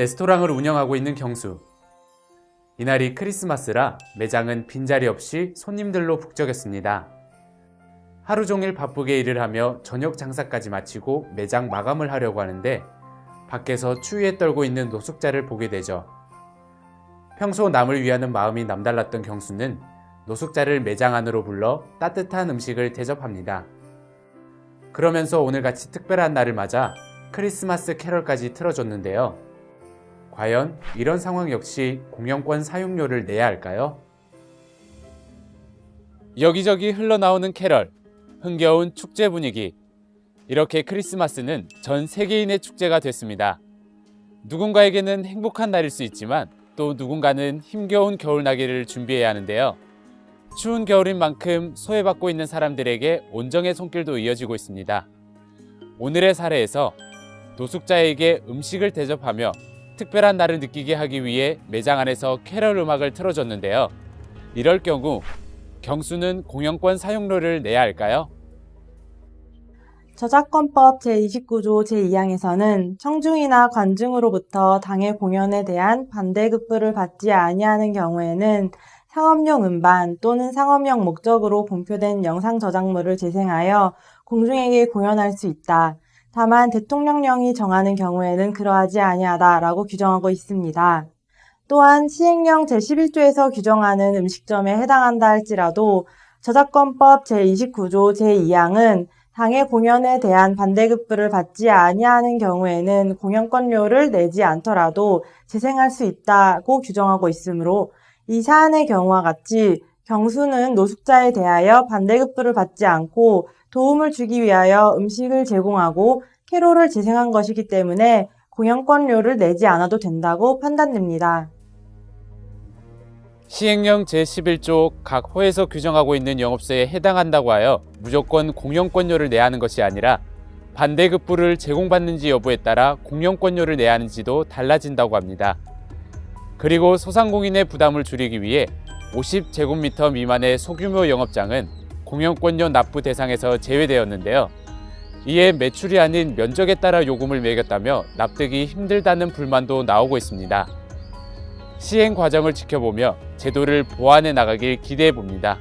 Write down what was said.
레스토랑을 운영하고 있는 경수. 이날이 크리스마스라 매장은 빈자리 없이 손님들로 북적였습니다. 하루 종일 바쁘게 일을 하며 저녁 장사까지 마치고 매장 마감을 하려고 하는데 밖에서 추위에 떨고 있는 노숙자를 보게 되죠. 평소 남을 위하는 마음이 남달랐던 경수는 노숙자를 매장 안으로 불러 따뜻한 음식을 대접합니다. 그러면서 오늘같이 특별한 날을 맞아 크리스마스 캐럴까지 틀어줬는데요. 과연 이런 상황 역시 공연권 사용료를 내야 할까요? 여기저기 흘러나오는 캐럴, 흥겨운 축제 분위기. 이렇게 크리스마스는 전 세계인의 축제가 됐습니다. 누군가에게는 행복한 날일 수 있지만 또 누군가는 힘겨운 겨울나기를 준비해야 하는데요. 추운 겨울인 만큼 소외받고 있는 사람들에게 온정의 손길도 이어지고 있습니다. 오늘의 사례에서 노숙자에게 음식을 대접하며 특별한 날을 느끼게 하기 위해 매장 안에서 캐럴 음악을 틀어줬는데요. 이럴 경우 경수는 공연권 사용료를 내야 할까요? 저작권법 제29조 제2항에서는 청중이나 관중으로부터 당의 공연에 대한 반대급부를 받지 아니하는 경우에는 상업용 음반 또는 상업용 목적으로 공표된 영상 저작물을 재생하여 공중에게 공연할 수 있다. 다만 대통령령이 정하는 경우에는 그러하지 아니하다라고 규정하고 있습니다. 또한 시행령 제11조에서 규정하는 음식점에 해당한다 할지라도 저작권법 제29조 제2항은 당의 공연에 대한 반대급부를 받지 아니하는 경우에는 공연권료를 내지 않더라도 재생할 수 있다고 규정하고 있으므로 이 사안의 경우와 같이 경수는 노숙자에 대하여 반대급부를 받지 않고 도움을 주기 위하여 음식을 제공하고 캐롤을 재생한 것이기 때문에 공연권료를 내지 않아도 된다고 판단됩니다. 시행령 제11조 각 호에서 규정하고 있는 영업소에 해당한다고 하여 무조건 공연권료를 내야 하는 것이 아니라 반대급부를 제공받는지 여부에 따라 공연권료를 내야 하는지도 달라진다고 합니다. 그리고 소상공인의 부담을 줄이기 위해 50제곱미터 미만의 소규모 영업장은 공연권료 납부 대상에서 제외되었는데요. 이에 매출이 아닌 면적에 따라 요금을 매겼다며 납득이 힘들다는 불만도 나오고 있습니다. 시행 과정을 지켜보며 제도를 보완해 나가길 기대해 봅니다.